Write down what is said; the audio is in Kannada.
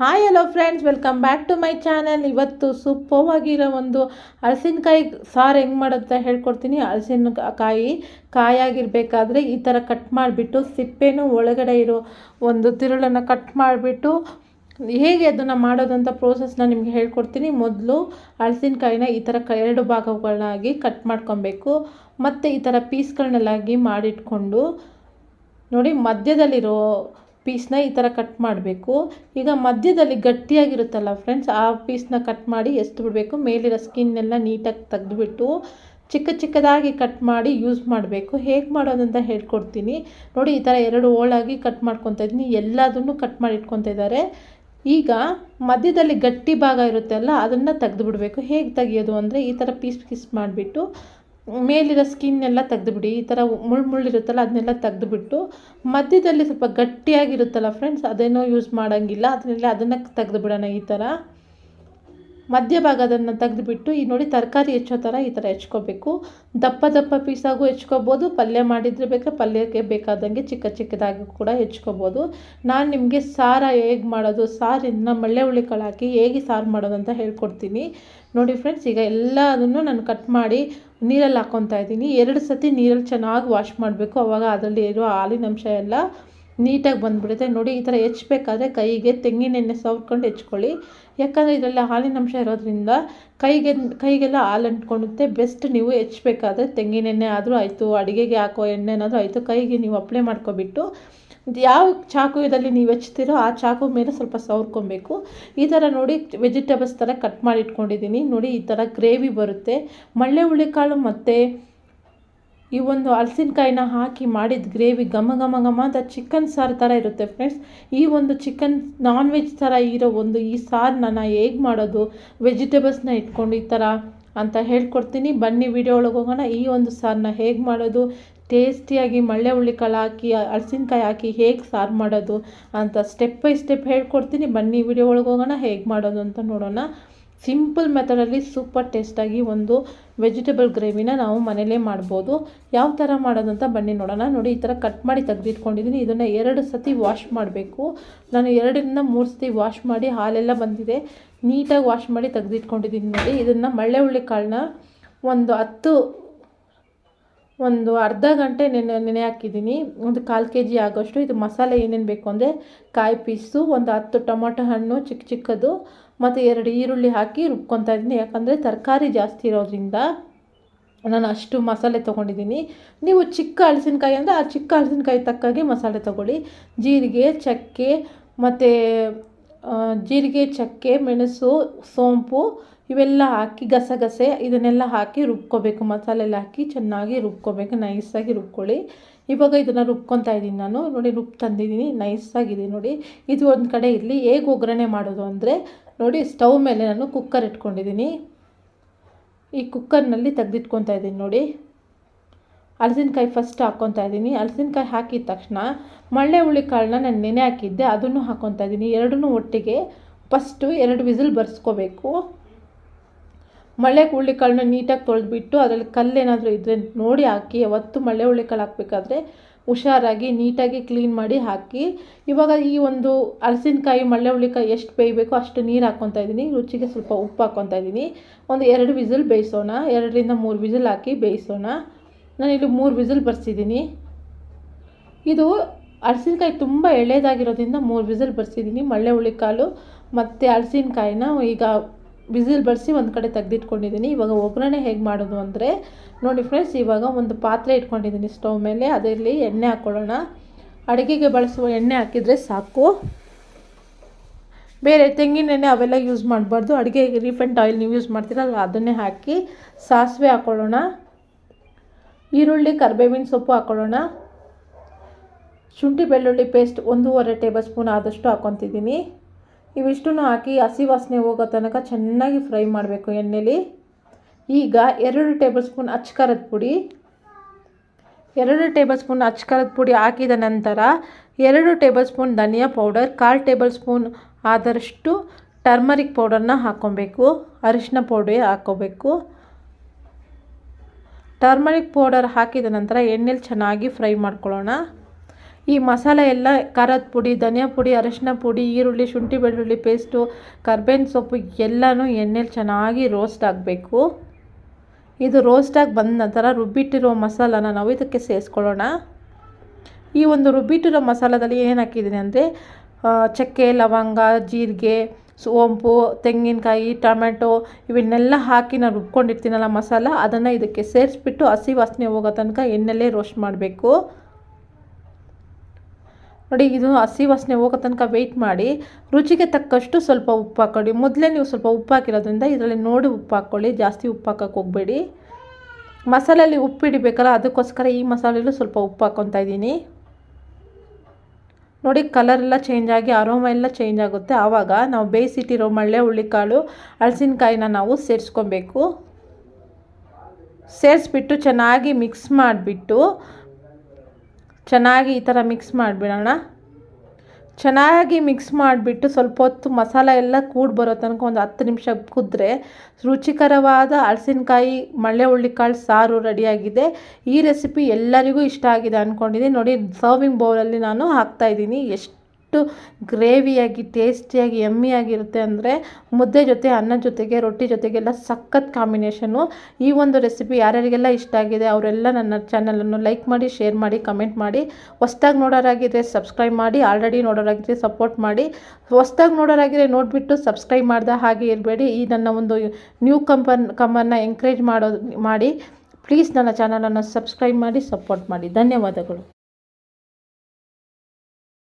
Hi hello friends welcome back to my channel ಇವತ್ತು ಸೂಪವಾಗಿರೋ ಒಂದು ಹಲಸಿನಕಾಯಿ ಸಾರು ಹೆಂಗೆ ಮಾಡುತ್ತೆ ಹೇಳ್ಕೊಡ್ತೀನಿ. ಹಲಸಿನಕಾಯಿ ಕಾಯಾಗಿರಬೇಕಾದ್ರೆ ಈ ಥರ ಕಟ್ ಮಾಡಿಬಿಟ್ಟು ಸಿಪ್ಪೆನು ಒಳಗಡೆ ಇರೋ ಒಂದು ತಿರುಳನ್ನು ಕಟ್ ಮಾಡಿಬಿಟ್ಟು ಹೇಗೆ ಅದನ್ನು ಮಾಡೋದಂಥ ಪ್ರೋಸೆಸ್ನ ನಿಮಗೆ ಹೇಳ್ಕೊಡ್ತೀನಿ. ಮೊದಲು ಹಲಸಿನಕಾಯಿನ ಈ ಥರ ಕ ಎರಡು ಭಾಗಗಳಾಗಿ ಕಟ್ ಮಾಡ್ಕೊಬೇಕು. ಮತ್ತು ಈ ಥರ ಪೀಸ್ಗಳನ್ನೆಲ್ಲಾಗಿ ಮಾಡಿಟ್ಕೊಂಡು ನೋಡಿ ಮಧ್ಯದಲ್ಲಿರೋ ಪೀಸ್ನ ಈ ಥರ ಕಟ್ ಮಾಡಬೇಕು. ಈಗ ಮಧ್ಯದಲ್ಲಿ ಗಟ್ಟಿಯಾಗಿರುತ್ತಲ್ಲ ಫ್ರೆಂಡ್ಸ್ ಆ ಪೀಸ್ನ ಕಟ್ ಮಾಡಿ ಎಸ್ದು ಬಿಡಬೇಕು. ಮೇಲಿರೋ ಸ್ಕಿನ್ನೆಲ್ಲ ನೀಟಾಗಿ ತೆಗೆದುಬಿಟ್ಟು ಚಿಕ್ಕ ಚಿಕ್ಕದಾಗಿ ಕಟ್ ಮಾಡಿ ಯೂಸ್ ಮಾಡಬೇಕು. ಹೇಗೆ ಮಾಡೋದಂತ ಹೇಳ್ಕೊಡ್ತೀನಿ. ನೋಡಿ ಈ ಥರ ಎರಡು ಓಳಾಗಿ ಕಟ್ ಮಾಡ್ಕೊತಾ ಇದ್ದೀನಿ. ಎಲ್ಲದನ್ನು ಕಟ್ ಮಾಡಿ ಇಟ್ಕೊತಾ ಇದ್ದಾರೆ. ಈಗ ಮಧ್ಯದಲ್ಲಿ ಗಟ್ಟಿ ಭಾಗ ಇರುತ್ತಲ್ಲ, ಅದನ್ನು ತೆಗೆದು ಬಿಡಬೇಕು ಹೇಗೆ ತೆಗೆಯೋದು ಅಂದರೆ ಈ ಥರ ಪೀಸ್ ಪೀಸ್ ಮಾಡಿಬಿಟ್ಟು ಮೇಲಿರೋ ಸ್ಕಿನ್ ಎಲ್ಲ ತೆಗೆದುಬಿಡಿ, ಈ ಥರ ಮುಳ್ಳು ಮುಳ್ಳಿರುತ್ತಲ್ಲ ಅದನ್ನೆಲ್ಲ ತೆಗೆದುಬಿಟ್ಟು, ಮಧ್ಯದಲ್ಲಿ ಸ್ವಲ್ಪ ಗಟ್ಟಿಯಾಗಿರುತ್ತಲ್ಲ ಫ್ರೆಂಡ್ಸ್ ಅದೇನೋ ಯೂಸ್ ಮಾಡೋಂಗಿಲ್ಲ ಅದನ್ನೆಲ್ಲ ಅದನ್ನು ತೆಗೆದು ಬಿಡೋಣ ಈ ಥರ. ಮಧ್ಯಭಾಗ ಅದನ್ನು ತೆಗೆದುಬಿಟ್ಟು, ಈ ನೋಡಿ ತರಕಾರಿ ಹೆಚ್ಚೋ ಥರ ಈ ಥರ ಹೆಚ್ಕೋಬೇಕು. ದಪ್ಪ ದಪ್ಪ ಪೀಸಾಗೂ ಹೆಚ್ಕೋಬೋದು, ಪಲ್ಯ ಮಾಡಿದರೆ ಬೇಕಾ ಪಲ್ಯಕ್ಕೆ ಬೇಕಾದಂಗೆ ಚಿಕ್ಕ ಚಿಕ್ಕದಾಗಿ ಕೂಡ ಹೆಚ್ಕೋಬೋದು. ನಾನು ನಿಮಗೆ ಸಾರ ಹೇಗೆ ಮಾಡೋದು, ಸಾರಿನ ಮಳ್ಳೆ ಹುಳಿಕಾಳು ಹಾಕಿ ಹೇಗೆ ಸಾರು ಮಾಡೋದು ಅಂತ ಹೇಳ್ಕೊಡ್ತೀನಿ. ನೋಡಿ ಫ್ರೆಂಡ್ಸ್ ಈಗ ಎಲ್ಲದನ್ನು ನಾನು ಕಟ್ ಮಾಡಿ ನೀರಲ್ಲಿ ಹಾಕ್ಕೊತಾ ಇದ್ದೀನಿ. ಎರಡು ಸತಿ ನೀರಲ್ಲಿ ಚೆನ್ನಾಗಿ ವಾಶ್ ಮಾಡಬೇಕು, ಅವಾಗ ಅದರಲ್ಲಿ ಇರೋ ಹಾಲಿನಂಶ ಎಲ್ಲ ನೀಟಾಗಿ ಬಂದುಬಿಡುತ್ತೆ. ನೋಡಿ, ಈ ಥರ ಹೆಚ್ಬೇಕಾದ್ರೆ ಕೈಗೆ ತೆಂಗಿನೆಣ್ಣೆ ಸವರ್ಕೊಂಡು ಹೆಚ್ಕೊಳ್ಳಿ. ಯಾಕಂದರೆ ಇದರಲ್ಲಿ ಹಾಲಿನ ಅಂಶ ಇರೋದ್ರಿಂದ ಕೈಗೆ, ಕೈಗೆಲ್ಲ ಹಾಲು ಅಂಟ್ಕೊಳ್ಳುತ್ತೆ. ಬೆಸ್ಟ್ ನೀವು ಹೆಚ್ಚಬೇಕಾದ್ರೆ ತೆಂಗಿನೆಣ್ಣೆ ಆದರೂ ಆಯಿತು, ಅಡುಗೆಗೆ ಹಾಕೋ ಎಣ್ಣೆನಾದರೂ ಆಯಿತು, ಕೈಗೆ ನೀವು ಅಪ್ಲೈ ಮಾಡ್ಕೊಬಿಟ್ಟು ಯಾವ ಚಾಕು ಇದರಲ್ಲಿ ನೀವು ಹೆಚ್ತೀರೋ ಆ ಚಾಕು ಮೇಲೆ ಸ್ವಲ್ಪ ಸವರ್ಕೊಬೇಕು. ಈ ಥರ ನೋಡಿ ವೆಜಿಟೇಬಲ್ಸ್ ಥರ ಕಟ್ ಮಾಡಿ ಇಟ್ಕೊಂಡಿದ್ದೀನಿ. ನೋಡಿ, ಈ ಥರ ಗ್ರೇವಿ ಬರುತ್ತೆ. ಮಳ್ಳೆ ಹುಳಿಕಾಳು ಮತ್ತು ಈ ಒಂದು ಹಲಸಿನಕಾಯಿನ ಹಾಕಿ ಮಾಡಿದ ಗ್ರೇವಿ ಘಮ ಘಮ ಘಮ ಅಂತ ಚಿಕನ್ ಸಾರು ಥರ ಇರುತ್ತೆ ಫ್ರೆಂಡ್ಸ್ ಈ ಒಂದು ಚಿಕನ್ ನಾನ್ ವೆಜ್ ಥರ ಇರೋ ಒಂದು ಈ ಸಾರನ್ನ ನಾನು ಹೇಗೆ ಮಾಡೋದು ವೆಜಿಟೇಬಲ್ಸ್ನ ಇಟ್ಕೊಂಡು ಈ ಥರ ಅಂತ ಹೇಳ್ಕೊಡ್ತೀನಿ. ಬನ್ನಿ ವಿಡಿಯೋ ಒಳಗೆ ಹೋಗೋಣ. ಈ ಒಂದು ಸಾರನ್ನ ಹೇಗೆ ಮಾಡೋದು ಟೇಸ್ಟಿಯಾಗಿ ಮಳ್ಳೆ ಹುಳ್ಳಿಕಾಳು ಹಾಕಿ, ಹಲಸಿನಕಾಯಿ ಹಾಕಿ ಹೇಗೆ ಸಾರು ಮಾಡೋದು ಅಂತ ಸ್ಟೆಪ್ ಬೈ ಸ್ಟೆಪ್ ಹೇಳ್ಕೊಡ್ತೀನಿ. ಬನ್ನಿ ವಿಡಿಯೋ ಒಳಗೆ ಹೋಗೋಣ. ಹೇಗೆ ಮಾಡೋದು ಅಂತ ನೋಡೋಣ. ಸಿಂಪಲ್ ಮೆಥಡಲ್ಲಿ ಸೂಪರ್ ಟೇಸ್ಟಾಗಿ ಒಂದು ವೆಜಿಟೇಬಲ್ ಗ್ರೇವಿನ ನಾವು ಮನೇಲೇ ಮಾಡ್ಬೋದು. ಯಾವ ಥರ ಮಾಡೋದು ಅಂತ ಬನ್ನಿ ನೋಡೋಣ. ನೋಡಿ, ಈ ಥರ ಕಟ್ ಮಾಡಿ ತೆಗೆದಿಟ್ಕೊಂಡಿದ್ದೀನಿ ಇದನ್ನು ಎರಡು ಸತಿ ವಾಶ್ ಮಾಡಬೇಕು. ನಾನು ಎರಡರಿಂದ ಮೂರು ಸತಿ ವಾಶ್ ಮಾಡಿ ಹಾಲೆಲ್ಲ ಬಂದಿದೆ. ನೀಟಾಗಿ ವಾಶ್ ಮಾಡಿ ತೆಗೆದಿಟ್ಕೊಂಡಿದ್ದೀನಿ ನೋಡಿ. ಇದನ್ನು ಮಳ್ಳೆ ಹುಳ್ಳಿ ಕಾಳನ್ನ ಒಂದು ಹತ್ತು ಒಂದು ಅರ್ಧ ಗಂಟೆ ನೆನೆ ನೆನೆ ಹಾಕಿದ್ದೀನಿ. ಒಂದು ಕಾಲು ಕೆ ಜಿ ಆಗೋಷ್ಟು ಇದು ಮಸಾಲೆ ಏನೇನು ಬೇಕು ಅಂದರೆ ಕಾಯಿ ಪೀಸು, ಒಂದು ಹತ್ತು ಟೊಮೊಟೊ ಹಣ್ಣು ಚಿಕ್ಕ ಚಿಕ್ಕದು, ಮತ್ತು ಎರಡು ಈರುಳ್ಳಿ ಹಾಕಿ ರುಬ್ಕೊತಾ ಇದ್ದೀನಿ. ಯಾಕಂದರೆ ತರಕಾರಿ ಜಾಸ್ತಿ ಇರೋದ್ರಿಂದ ನಾನು ಅಷ್ಟು ಮಸಾಲೆ ತೊಗೊಂಡಿದ್ದೀನಿ. ನೀವು ಚಿಕ್ಕ ಹಲಸಿನಕಾಯಿ ಅಂದರೆ ಆ ಚಿಕ್ಕ ಹಲಸಿನಕಾಯಿ ತಕ್ಕಾಗೆ ಮಸಾಲೆ ತೊಗೊಳ್ಳಿ. ಜೀರಿಗೆ, ಚಕ್ಕೆ, ಮತ್ತು ಜೀರಿಗೆ, ಚಕ್ಕೆ, ಮೆಣಸು, ಸೋಂಪು ಇವೆಲ್ಲ ಹಾಕಿ ಗಸಗಸೆ ಇದನ್ನೆಲ್ಲ ಹಾಕಿ ರುಬ್ಕೋಬೇಕು. ಮಸಾಲೆ ಎಲ್ಲ ಹಾಕಿ ಚೆನ್ನಾಗಿ ರುಬ್ಕೋಬೇಕು. ನೈಸಾಗಿ ರುಬ್ಕೊಳ್ಳಿ. ಇವಾಗ ಇದನ್ನು ರುಬ್ಕೊತಾ ಇದ್ದೀನಿ ನಾನು. ನೋಡಿ, ರುಬ್ ತಂದಿದ್ದೀನಿ. ನೈಸಾಗಿದೆ ನೋಡಿ. ಇದು ಒಂದು ಕಡೆ ಇರಲಿ. ಹೇಗೆ ಒಗ್ಗರಣೆ ಮಾಡೋದು ಅಂದರೆ, ನೋಡಿ, ಸ್ಟವ್ ಮೇಲೆ ನಾನು ಕುಕ್ಕರ್ ಇಟ್ಕೊಂಡಿದ್ದೀನಿ. ಈ ಕುಕ್ಕರ್ನಲ್ಲಿ ತೆಗೆದಿಟ್ಕೊತಾ ಇದ್ದೀನಿ ನೋಡಿ. ಹಲಸಿನಕಾಯಿ ಫಸ್ಟ್ ಹಾಕ್ಕೊತಾ ಇದ್ದೀನಿ. ಹಲಸಿನಕಾಯಿ ಹಾಕಿದ ತಕ್ಷಣ ಮಳ್ಳೆ ಹುಳಿ ಕಾಳನ್ನ ನಾನು ನೆನೆ ಹಾಕಿದ್ದೆ. ಅದನ್ನು ಹಾಕ್ಕೊತಾ ಇದ್ದೀನಿ. ಎರಡನ್ನೂ ಒಟ್ಟಿಗೆ ಫಸ್ಟು ಎರಡು ವಿಸಿಲ್ ಬರ್ಸ್ಕೋಬೇಕು. ಮಳ್ಳೆ ಹುಳ್ಳಿಕಾಳನ್ನ ನೀಟಾಗಿ ತೊಳೆದ್ಬಿಟ್ಟು ಅದರಲ್ಲಿ ಕಲ್ಲೇನಾದರೂ ಇದ್ದರೆ ನೋಡಿ ಹಾಕಿ, ಯಾವತ್ತು ಮಳ್ಳೆ ಹುಳ್ಳಿಕಾಳು ಹಾಕಬೇಕಾದ್ರೆ ಹುಷಾರಾಗಿ ನೀಟಾಗಿ ಕ್ಲೀನ್ ಮಾಡಿ ಹಾಕಿ. ಇವಾಗ ಈ ಒಂದು ಹಲಸಿನಕಾಯಿ ಮಳ್ಳೆ ಹುಳ್ಳಿಕಾಯಿ ಎಷ್ಟು ಬೇಯಬೇಕು ಅಷ್ಟು ನೀರು ಹಾಕ್ಕೊತಾ ಇದ್ದೀನಿ. ರುಚಿಗೆ ಸ್ವಲ್ಪ ಉಪ್ಪು ಹಾಕ್ಕೊತಾ ಇದ್ದೀನಿ. ಒಂದು ಎರಡು ವಿಸಿಲ್ ಬೇಯಿಸೋಣ. ಎರಡರಿಂದ ಮೂರು ವಿಸಿಲ್ ಹಾಕಿ ಬೇಯಿಸೋಣ. ನಾನಿಲ್ಲಿ ಮೂರು ವಿಸಿಲ್ ಬರ್ಸಿದ್ದೀನಿ ಇದು ಹಲಸಿನಕಾಯಿ ತುಂಬ ಎಳೆದಾಗಿರೋದ್ರಿಂದ ಮೂರು ವಿಸಿಲ್ ಬರ್ಸಿದ್ದೀನಿ ಮಳ್ಳೆ ಹುಳಿಕಾಳು ಮತ್ತು ಹಲಸಿನಕಾಯಿನ ಈಗ ಬಿಸಿಲ್ ಬಡಿಸಿ ಒಂದು ಕಡೆ ತೆಗೆದಿಟ್ಕೊಂಡಿದ್ದೀನಿ ಇವಾಗ ಒಗ್ಗರಣೆ ಹೇಗೆ ಮಾಡೋದು ಅಂದರೆ, ನೋಡಿ ಫ್ರೆಂಡ್ಸ್ ಇವಾಗ ಒಂದು ಪಾತ್ರೆ ಇಟ್ಕೊಂಡಿದ್ದೀನಿ ಸ್ಟವ್ ಮೇಲೆ. ಅದರಲ್ಲಿ ಎಣ್ಣೆ ಹಾಕ್ಕೊಳ್ಳೋಣ ಅಡುಗೆಗೆ ಬಳಸುವ ಎಣ್ಣೆ ಹಾಕಿದರೆ ಸಾಕು. ಬೇರೆ ತೆಂಗಿನ ಎಣ್ಣೆ ಅವೆಲ್ಲ ಯೂಸ್ ಮಾಡಬಾರ್ದು. ಅಡುಗೆ ರೀಫೆಂಟ್ ಆಯಿಲ್ ನೀವು ಯೂಸ್ ಮಾಡ್ತೀರಲ್ಲ ಅದನ್ನೇ ಹಾಕಿ ಸಾಸಿವೆ ಹಾಕ್ಕೊಳ್ಳೋಣ ಈರುಳ್ಳಿ, ಕರಿಬೇವಿನ ಸೊಪ್ಪು ಹಾಕ್ಕೊಳ್ಳೋಣ ಶುಂಠಿ ಬೆಳ್ಳುಳ್ಳಿ ಪೇಸ್ಟ್ ಒಂದೂವರೆ ಟೇಬಲ್ ಸ್ಪೂನ್ ಆದಷ್ಟು ಹಾಕ್ಕೊತಿದ್ದೀನಿ ಇವಿಷ್ಟನ್ನು ಹಾಕಿ ಹಸಿ ವಾಸನೆ ಹೋಗೋ ತನಕ ಚೆನ್ನಾಗಿ ಫ್ರೈ ಮಾಡಬೇಕು ಎಣ್ಣೆಲಿ. ಈಗ ಎರಡು ಟೇಬಲ್ ಸ್ಪೂನ್ ಅಚ್ಕಾರದ ಪುಡಿ. ಎರಡು ಟೇಬಲ್ ಸ್ಪೂನ್ ಅಚ್ಕಾರದ ಪುಡಿ ಹಾಕಿದ ನಂತರ ಎರಡು ಟೇಬಲ್ ಸ್ಪೂನ್ ಧನಿಯಾ ಪೌಡರ್, ಕಾಲು ಟೇಬಲ್ ಸ್ಪೂನ್ ಆದಷ್ಟು ಟರ್ಮರಿಕ್ ಪೌಡರ್ನ ಹಾಕ್ಕೊಬೇಕು, ಅರಿಶಿನ ಪೌಡರ್ ಹಾಕ್ಕೋಬೇಕು. ಟರ್ಮರಿಕ್ ಪೌಡರ್ ಹಾಕಿದ ನಂತರ ಎಣ್ಣೆಲಿ ಚೆನ್ನಾಗಿ ಫ್ರೈ ಮಾಡ್ಕೊಳ್ಳೋಣ. ಈ ಮಸಾಲೆ ಎಲ್ಲ, ಖಾರದ ಪುಡಿ, ಧನಿಯಾ ಪುಡಿ, ಅರಶಿನ ಪುಡಿ, ಈರುಳ್ಳಿ, ಶುಂಠಿ, ಬೆಳ್ಳುಳ್ಳಿ ಪೇಸ್ಟು, ಕರ್ಬೇವಿನ ಸೊಪ್ಪು ಎಲ್ಲನೂ ಎಣ್ಣೆಲಿ ಚೆನ್ನಾಗಿ ರೋಸ್ಟ್ ಆಗಬೇಕು. ಇದು ರೋಸ್ಟಾಗಿ ಬಂದ ನಂತರ ರುಬ್ಬಿಟ್ಟಿರೋ ಮಸಾಲಾನ ನಾವು ಇದಕ್ಕೆ ಸೇರಿಸ್ಕೊಳ್ಳೋಣ. ಈ ಒಂದು ರುಬ್ಬಿಟ್ಟಿರೋ ಮಸಾಲದಲ್ಲಿ ಏನು ಹಾಕಿದ್ದೀನಿ ಅಂದರೆ ಚಕ್ಕೆ, ಲವಂಗ, ಜೀರಿಗೆ, ಸೋಂಪು, ತೆಂಗಿನಕಾಯಿ, ಟೊಮೆಟೊ ಇವನ್ನೆಲ್ಲ ಹಾಕಿ ನಾನು ರುಬ್ಕೊಂಡಿರ್ತೀನಲ್ಲ ಮಸಾಲ, ಅದನ್ನು ಇದಕ್ಕೆ ಸೇರಿಸ್ಬಿಟ್ಟು ಹಸಿ ವಾಸನೆ ಹೋಗೋ ತನಕ ಎಣ್ಣೆಲ್ಲೇ ರೋಸ್ಟ್ ಮಾಡಬೇಕು. ನೋಡಿ, ಇದು ಹಸಿ ವಾಸನೆ ಹೋಗೋ ತನಕ ವೆಯ್ಟ್ ಮಾಡಿ. ರುಚಿಗೆ ತಕ್ಕಷ್ಟು ಸ್ವಲ್ಪ ಉಪ್ಪು ಹಾಕೊಳ್ಳಿ. ಮೊದಲೇ ನೀವು ಸ್ವಲ್ಪ ಉಪ್ಪು ಹಾಕಿರೋದ್ರಿಂದ ಇದರಲ್ಲಿ ನೋಡಿ ಉಪ್ಪು ಹಾಕ್ಕೊಳ್ಳಿ ಜಾಸ್ತಿ ಉಪ್ಪು ಹಾಕೋಕ್ಕೆ ಹೋಗಬೇಡಿ. ಮಸಾಲೆಯಲ್ಲಿ ಉಪ್ಪು ಹಿಡಿಬೇಕಲ್ಲ, ಅದಕ್ಕೋಸ್ಕರ ಈ ಮಸಾಲೆಯಲ್ಲೂ ಸ್ವಲ್ಪ ಉಪ್ಪು ಹಾಕ್ಕೊತಾ ಇದ್ದೀನಿ. ನೋಡಿ ಕಲರ್ ಎಲ್ಲ ಚೇಂಜ್ ಆಗಿ ಅರೋಮ ಎಲ್ಲ ಚೇಂಜ್ ಆಗುತ್ತೆ. ಆವಾಗ ನಾವು ಬೇಯಿಸಿಟ್ಟಿರೋ ಮಳ್ಳೆ ಹುಳ್ಳಿಕಾಳು ಹಳಸಿನಕಾಯಿನ ನಾವು ಸೇರಿಸ್ಕೊಬೇಕು. ಸೇರಿಸ್ಬಿಟ್ಟು ಚೆನ್ನಾಗಿ ಮಿಕ್ಸ್ ಮಾಡಿಬಿಟ್ಟು ಚೆನ್ನಾಗಿ ಈ ಥರ ಮಿಕ್ಸ್ ಮಾಡಿಬಿಡೋಣ. ಚೆನ್ನಾಗಿ ಮಿಕ್ಸ್ ಮಾಡಿಬಿಟ್ಟು ಸ್ವಲ್ಪ ಹೊತ್ತು ಮಸಾಲೆ ಎಲ್ಲ ಕೂಡಿ ಬರೋ ತನಕ ಒಂದು ಹತ್ತು ನಿಮಿಷ ಕುದ್ರೆ ರುಚಿಕರವಾದ ಹಳಸಿನಕಾಯಿ ಮಳ್ಳೆ ಹುಳ್ಳಿಕಾಳು ಸಾರು ರೆಡಿಯಾಗಿದೆ ಈ ರೆಸಿಪಿ ಎಲ್ಲರಿಗೂ ಇಷ್ಟ ಆಗಿದೆ ಅಂದ್ಕೊಂಡಿದ್ದೀನಿ ನೋಡಿ ಸರ್ವಿಂಗ್ ಬೌಲಲ್ಲಿ ನಾನು ಹಾಕ್ತಾಯಿದ್ದೀನಿ ಎಷ್ಟು ಎಷ್ಟು ಗ್ರೇವಿಯಾಗಿ, ಟೇಸ್ಟಿಯಾಗಿ ಎಮ್ಮಿಯಾಗಿರುತ್ತೆ ಅಂದರೆ ಮುದ್ದೆ ಜೊತೆ, ಅನ್ನ ಜೊತೆಗೆ, ರೊಟ್ಟಿ ಜೊತೆಗೆಲ್ಲ ಸಖತ್ ಕಾಂಬಿನೇಷನು ಈ ಒಂದು ರೆಸಿಪಿ ಯಾರ್ಯಾರಿಗೆಲ್ಲ ಇಷ್ಟ ಆಗಿದೆ, ಅವರೆಲ್ಲ ನನ್ನ ಚಾನಲನ್ನು ಲೈಕ್ ಮಾಡಿ ಶೇರ್ ಮಾಡಿ ಕಮೆಂಟ್ ಮಾಡಿ. ಹೊಸ್ದಾಗಿ ನೋಡೋರಾಗಿದ್ದರೆ ಸಬ್ಸ್ಕ್ರೈಬ್ ಮಾಡಿ ಆಲ್ರೆಡಿ ನೋಡೋರಾಗಿದ್ದರೆ ಸಪೋರ್ಟ್ ಮಾಡಿ. ಹೊಸ್ದಾಗಿ ನೋಡೋರಾಗಿದ್ದರೆ ನೋಡಿಬಿಟ್ಟು ಸಬ್ಸ್ಕ್ರೈಬ್ ಮಾಡಿದ ಹಾಗೆ ಇರಬೇಡಿ. ಈ ನನ್ನ ಒಂದು ನ್ಯೂ ಕಂಪನ್ ಕಂಬನ್ನು ಎಂಕರೇಜ್ ಮಾಡೋ, ಮಾಡಿ. ಪ್ಲೀಸ್ ನನ್ನ ಚಾನಲನ್ನು ಸಬ್ಸ್ಕ್ರೈಬ್ ಮಾಡಿ ಸಪೋರ್ಟ್ ಮಾಡಿ. ಧನ್ಯವಾದಗಳು.